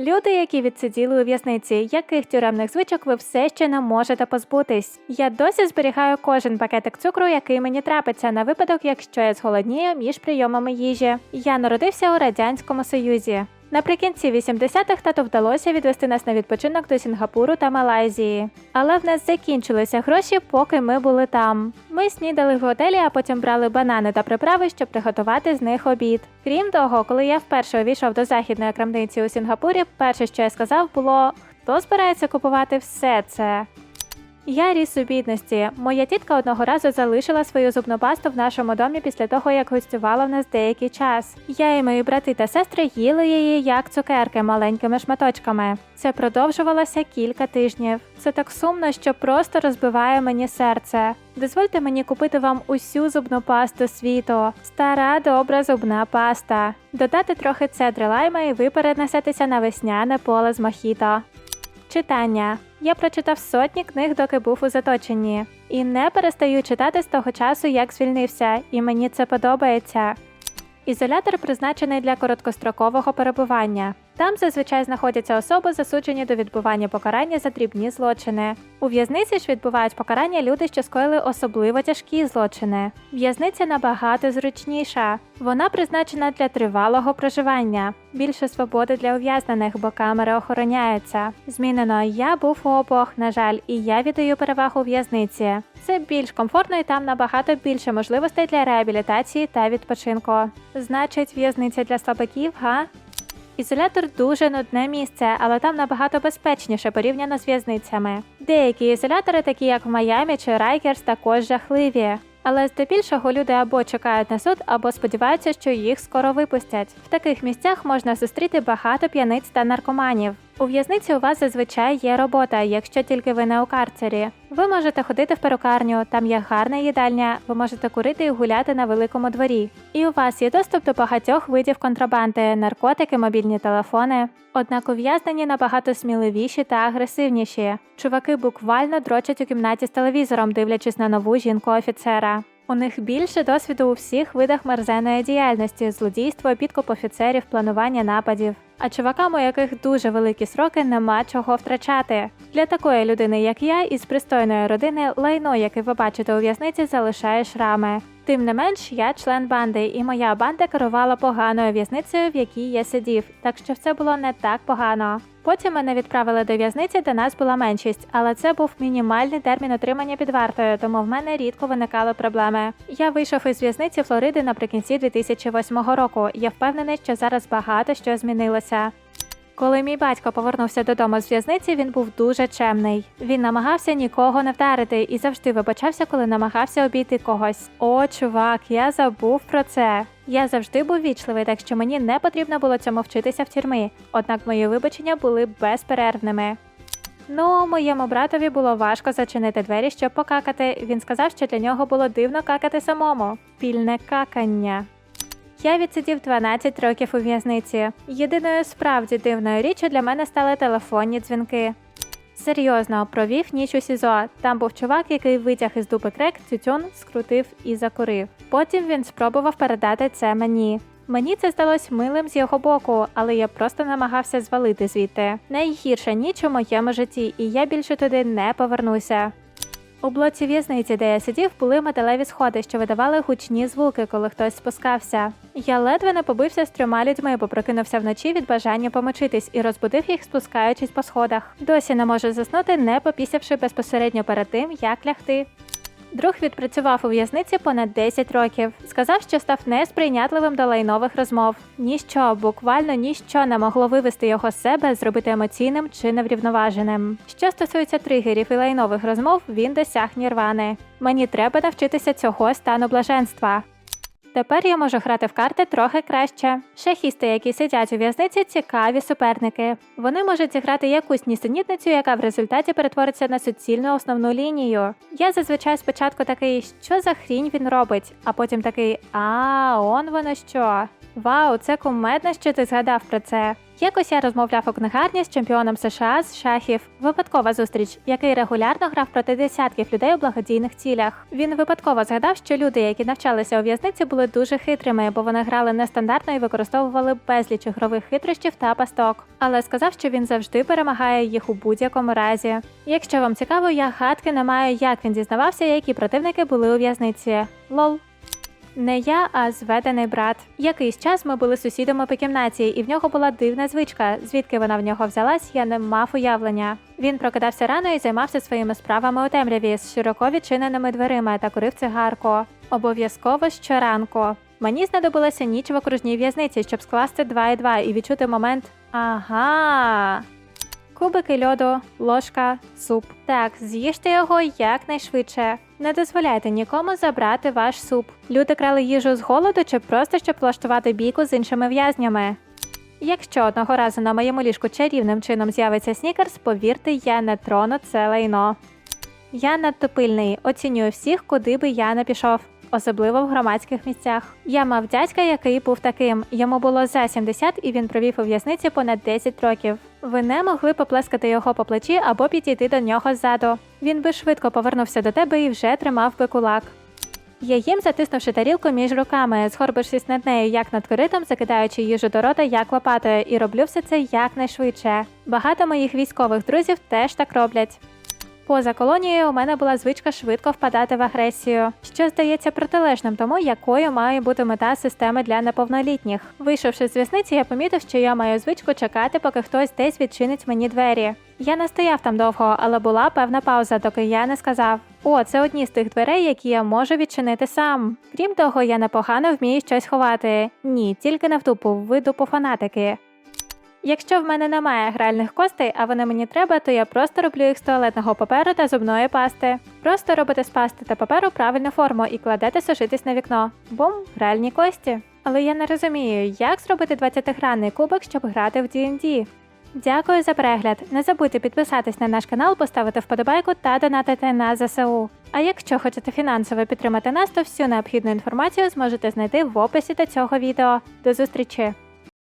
Люди, які відсиділи у в'язниці, яких тюремних звичок ви все ще не можете позбутись. Я досі зберігаю кожен пакетик цукру, який мені трапиться на випадок, якщо я зголоднію між прийомами їжі. Я народився у радянському союзі. Наприкінці 80-х тато вдалося відвести нас на відпочинок до Сінгапуру та Малайзії. Але в нас закінчилися гроші, поки ми були там. Ми снідали в готелі, а потім брали банани та приправи, щоб приготувати з них обід. Крім того, коли я вперше увійшов до західної крамниці у Сінгапурі, перше, що я сказав, було: хто збирається купувати все це? Я ріс у бідності. Моя тітка одного разу залишила свою зубну пасту в нашому домі після того, як гостювала в нас деякий час. Я і мої брати та сестри їли її як цукерки маленькими шматочками. Це продовжувалося кілька тижнів. Це так сумно, що просто розбиває мені серце. Дозвольте мені купити вам усю зубну пасту світу. Стара добра зубна паста. Додати трохи цедри лайма і ви перенесетеся на весняне поле з мохіто. Читання. Я прочитав сотні книг, доки був у заточенні, і не перестаю читати з того часу, як звільнився, і мені це подобається. Ізолятор призначений для короткострокового перебування. Там зазвичай знаходяться особи, засуджені до відбування покарання за дрібні злочини. У в'язниці ж відбувають покарання люди, що скоїли особливо тяжкі злочини. В'язниця набагато зручніша. Вона призначена для тривалого проживання, більше свободи для ув'язнених, бо камери охороняються. Змінено я був у обох, на жаль, і я віддаю перевагу в'язниці. Це більш комфортно і там набагато більше можливостей для реабілітації та відпочинку. Значить, в'язниця для слабаків, га? Ізолятор дуже нудне місце, але там набагато безпечніше порівняно з в'язницями. Деякі ізолятори, такі як в Майамі чи Райкерс, також жахливі. Але здебільшого люди або чекають на суд, або сподіваються, що їх скоро випустять. В таких місцях можна зустріти багато п'яниць та наркоманів. У в'язниці у вас зазвичай є робота, якщо тільки ви не у карцері. Ви можете ходити в перукарню, там є гарна їдальня, ви можете курити і гуляти на великому дворі. І у вас є доступ до багатьох видів контрабанди, наркотики, мобільні телефони. Однак ув'язнені набагато сміливіші та агресивніші. Чуваки буквально дрочать у кімнаті з телевізором, дивлячись на нову жінку офіцера. У них більше досвіду у всіх видах мерзеної діяльності: злодійство, підкуп офіцерів, планування нападів. А чувакам, у яких дуже великі сроки, нема чого втрачати. Для такої людини, як я, із пристойної родини, лайно, яке ви бачите у в'язниці, залишає шрами. Тим не менш, я член банди, і моя банда керувала поганою в'язницею, в якій я сидів, так що все було не так погано. Потім мене відправили до в'язниці, де нас була меншість, але це був мінімальний термін отримання під вартою, тому в мене рідко виникали проблеми. Я вийшов із в'язниці Флориди наприкінці 2008 року. Я впевнений, що зараз багато що змінилося. Коли мій батько повернувся додому з в'язниці, він був дуже чемний. Він намагався нікого не вдарити і завжди вибачався, коли намагався обійти когось. О, чувак, я забув про це. Я завжди був вічливий, так що мені не потрібно було цьому вчитися в тюрмі. Однак мої вибачення були безперервними. Ну, моєму братові було важко зачинити двері, щоб покакати. Він сказав, що для нього було дивно какати самому. Пільне какання. Я відсидів 12 років у в'язниці. Єдиною справді дивною річчю для мене стали телефонні дзвінки. Серйозно, провів ніч у СІЗО. Там був чувак, який витяг із дуби крек, тютюн, скрутив і закурив. Потім він спробував передати це мені. Мені це здалось милим з його боку, але я просто намагався звалити звідти. Найгірша ніч у моєму житті, і я більше туди не повернуся. У блоці в'язниці, де я сидів, були металеві сходи, що видавали гучні звуки, коли хтось спускався. Я ледве не побився з трьома людьми, бо прокинувся вночі від бажання помочитись і розбудив їх, спускаючись по сходах. Досі не можу заснути, не попісявши безпосередньо перед тим, як лягти. Друг відпрацював у в'язниці понад 10 років. Сказав, що став несприйнятливим до лайнових розмов. Ніщо, буквально ніщо не могло вивести його з себе, зробити емоційним чи неврівноваженим. Що стосується тригерів і лайнових розмов, він досяг нірвани. Мені треба навчитися цього стану блаженства. Тепер я можу грати в карти трохи краще. Шахісти, які сидять у в'язниці, цікаві суперники. Вони можуть зіграти якусь нісенітницю, яка в результаті перетвориться на суцільну основну лінію. Я зазвичай спочатку такий, що за хрінь він робить, а потім такий, а он воно що. Вау, це кумедно, що ти згадав про це. Якось я розмовляв у книгарні з чемпіоном США з шахів. Випадкова зустріч, який регулярно грав проти десятків людей у благодійних цілях. Він випадково згадав, що люди, які навчалися у в'язниці, були дуже хитрими, бо вони грали нестандартно і використовували безліч ігрових хитрощів та пасток. Але сказав, що він завжди перемагає їх у будь-якому разі. Якщо вам цікаво, я гадки не маю, як він дізнавався, які противники були у в'язниці. Лол. Не я, а зведений брат. Якийсь час ми були сусідами по кімнаті, і в нього була дивна звичка. Звідки вона в нього взялась, я не мав уявлення. Він прокидався рано і займався своїми справами у темряві з широко відчиненими дверима та курив цигарку. Обов'язково щоранку. Мені знадобилася ніч в окружній в'язниці, щоб скласти два і два і відчути момент ага. Кубики льоду, ложка, суп. Так, з'їжте його якнайшвидше. Не дозволяйте нікому забрати ваш суп. Люди крали їжу з голоду чи просто щоб влаштувати бійку з іншими в'язнями. Якщо одного разу на моєму ліжку чарівним чином з'явиться снікерс, повірте, я не трону це лайно. Я надто пильний, оцінюю всіх, куди би я не пішов, особливо в громадських місцях. Я мав дядька, який був таким. Йому було за 70 і він провів у в'язниці понад 10 років. Ви не могли поплескати його по плечі або підійти до нього ззаду. Він би швидко повернувся до тебе і вже тримав би кулак. Я їм, затиснувши тарілку між руками, згорбившись над нею як над коритом, закидаючи їжу до рота як лопатою, і роблю все це якнайшвидше. Багато моїх військових друзів теж так роблять. Поза колонією у мене була звичка швидко впадати в агресію, що здається протилежним тому, якою має бути мета системи для неповнолітніх. Вийшовши з в'язниці, я помітив, що я маю звичку чекати, поки хтось десь відчинить мені двері. Я не стояв там довго, але була певна пауза, доки я не сказав: О, це одні з тих дверей, які я можу відчинити сам. Крім того, я непогано вмію щось ховати. Ні, тільки не в тупу, виду по фанатики. Якщо в мене немає гральних костей, а вони мені треба, то я просто роблю їх з туалетного паперу та зубної пасти. Просто робите з пасти та паперу правильну форму і кладете сушитись на вікно. Бум, гральні кості. Але я не розумію, як зробити 20-гранний кубик, щоб грати в D&D. Дякую за перегляд. Не забудьте підписатись на наш канал, поставити вподобайку та донатити на ЗСУ. А якщо хочете фінансово підтримати нас, то всю необхідну інформацію зможете знайти в описі до цього відео. До зустрічі!